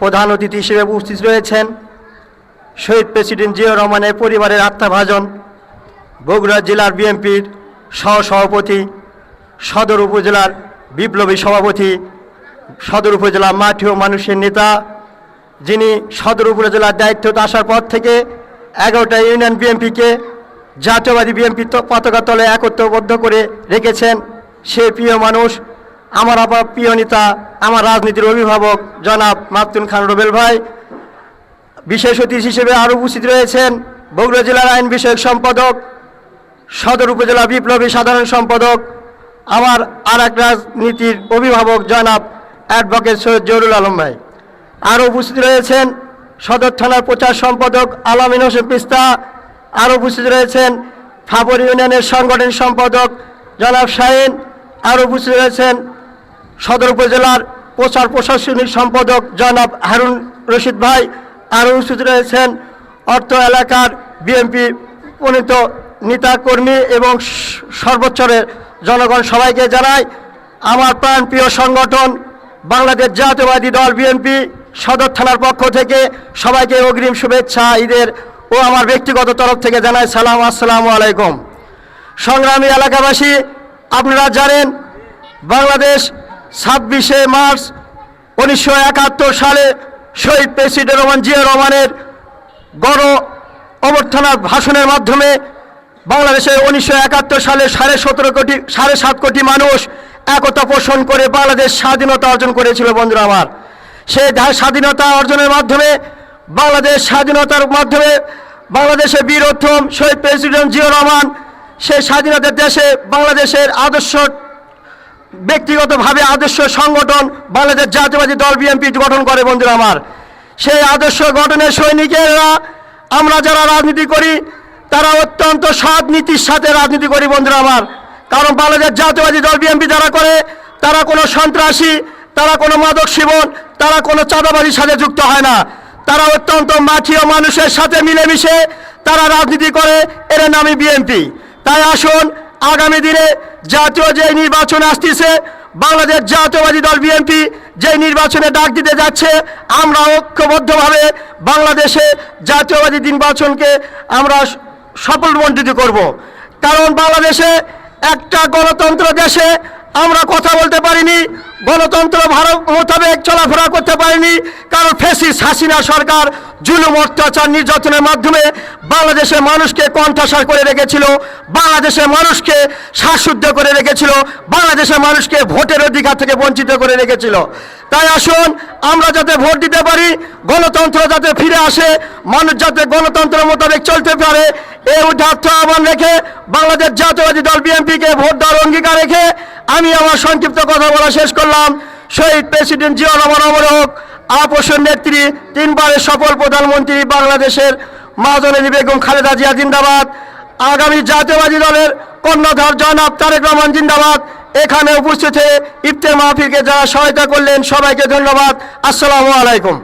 প্রধান অতিথি হিসেবে উপস্থিত রয়েছেন শহীদ প্রেসিডেন্ট জিয়াউর রহমানের পরিবারের আত্মাভাজন, বগুড়া জেলার বিএনপির সহসভাপতি, সদর উপজেলার বিপ্লবী সভাপতি, সদর উপজেলা মাঠে ও মানুষের নেতা, যিনি সদর উপজেলার দায়িত্বতে আসার পর থেকে এগারোটা ইউনিয়ন বিএনপিকে জাতীয়বাদী বিএনপি পতাকা তলে একত্রবদ্ধ করে রেখেছেন। সে প্রিয় মানুষ আমার আবার প্রিয় নেতা, আমার রাজনীতির অভিভাবক, জনাব মাতুন খান রুবেল ভাই। বিশেষ অতিথি হিসেবে আরও উপস্থিত রয়েছেন বগুড়া জেলার আইন বিষয়ক সম্পাদক, সদর উপজেলা বিপ্লবী সাধারণ সম্পাদক, আমার আর এক রাজনীতির অভিভাবক জনাব অ্যাডভোকেট সৈয়দ জহুরুল আলম ভাই। আরও উপস্থিত রয়েছেন সদর থানার প্রচার সম্পাদক আলামিন হোসেন পিস্তা। আরও উপস্থিত রয়েছেন ফাবর ইউনিয়নের সংগঠন সম্পাদক জনাব শাহিন। আরও উপস্থিত রয়েছেন সদর উপজেলার প্রচার প্রশাসনিক সম্পাদক জনাব হারুন রশিদ ভাই আরও উপস্থিত রয়েছেন অর্থ এলাকার বিএনপি প্রণীত নেতা কর্মী এবং সর্বোচ্চরের জনগণ সবাইকে জানাই, আমার প্রাণ প্রিয় সংগঠন, বাংলাদেশ জাতীয়বাদী দল বিএনপি সদর থানার পক্ষ থেকে সবাইকে অগ্রিম শুভেচ্ছা, ঈদের ও আমার ব্যক্তিগত তরফ থেকে জানাই সালাম, আসসালামু আলাইকুম। সংগ্রামী এলাকাবাসী, আপনারা জানেন, বাংলাদেশ ছাব্বিশে মার্চ উনিশশো একাত্তর সালে শহীদ প্রেসিডেন্ট রহমান জিয়া রহমানের গণ অভ্যর্থনার ভাষণের মাধ্যমে বাংলাদেশে উনিশশো একাত্তর সালে সাড়ে সতেরো কোটি, সাড়ে সাত কোটি মানুষ একতা পোষণ করে বাংলাদেশ স্বাধীনতা অর্জন করেছিল, বন্ধুরা আমার। সেই স্বাধীনতা অর্জনের মাধ্যমে, বাংলাদেশ স্বাধীনতার মাধ্যমে বাংলাদেশের বীরোত্তম শহীদ প্রেসিডেন্ট জিয়া রহমান সেই স্বাধীনতার দেশে বাংলাদেশের আদর্শ ব্যক্তিগতভাবে আদর্শ সংগঠন বাংলাদেশ জাতীয়বাদী দল বিএনপি গঠন করে, বন্ধুরা আমার। সেই আদর্শ গঠনের সৈনিকেরা, আমরা যারা রাজনীতি করি, তারা অত্যন্ত সৎ নীতির সাথে রাজনীতি করি, বন্ধুরা আমার। কারণ বাংলাদেশ জাতীয়বাদী দল বিএনপি যারা করে, তারা কোনো সন্ত্রাসী, তারা কোনো মাদক সেবন, তারা কোনো চাঁদাবাজির সাথে যুক্ত হয় না। তারা অত্যন্ত মাঠীয় মানুষের সাথে মিলেমিশে তারা রাজনীতি করে, এর নামই বিএনপি। তাই আসুন, আগামী দিনে জাতীয় যে নির্বাচন আসতেছে, বাংলাদেশ জাতীয়বাদী দল বিএনপি যে নির্বাচনে ডাক দিতে যাচ্ছে, আমরা ঐক্যবদ্ধভাবে বাংলাদেশে জাতীয়বাদী নির্বাচনকে আমরা সফল সফলমণ্ডিত করব। কারণ বাংলাদেশে একটা গণতন্ত্র দেশে আমরা কথা বলতে পারিনি গণতন্ত্র ভারত মোতাবেক চলাফেরা করতে পারেনি। কারণ ফেসিস হাসিনা সরকার জুলুম, অত্যাচার, নির্যাতনের মাধ্যমে বাংলাদেশের মানুষকে কণ্ঠাসা করে রেখেছিল বাংলাদেশের মানুষকে শ্বাসশুদ্ধ করে রেখেছিল বাংলাদেশের মানুষকে ভোটের অধিকার থেকে বঞ্চিত করে রেখেছিল। তাই আসুন, আমরা যাতে ভোট দিতে পারি, গণতন্ত্র যাতে ফিরে আসে, মানুষ যাতে গণতন্ত্র মোতাবেক চলতে পারে, এই উদার্থ আহ্বান রেখে বাংলাদেশ জাতীয়বাদী দল বিএনপিকে ভোট দেওয়ার অঙ্গীকার রেখে আমি আমার সংক্ষিপ্ত কথা বলা শেষ করলাম। শহীদ প্রেসিডেন্ট জিয়া রহমান অমর হোক আপোষের নেত্রী, তিনবারের সফল প্রধানমন্ত্রী বাংলাদেশের মাজনী বেগম খালেদা জিয়া জিন্দাবাদ। আগামী জাতীয়বাদী দলের কর্ণধার জনাব তারেক রহমান জিন্দাবাদ। এখানে উপস্থিত হয়ে ইফতে মাহফিলকে যারা সহায়তা করলেন, সবাইকে ধন্যবাদ। আসসালামু আলাইকুম।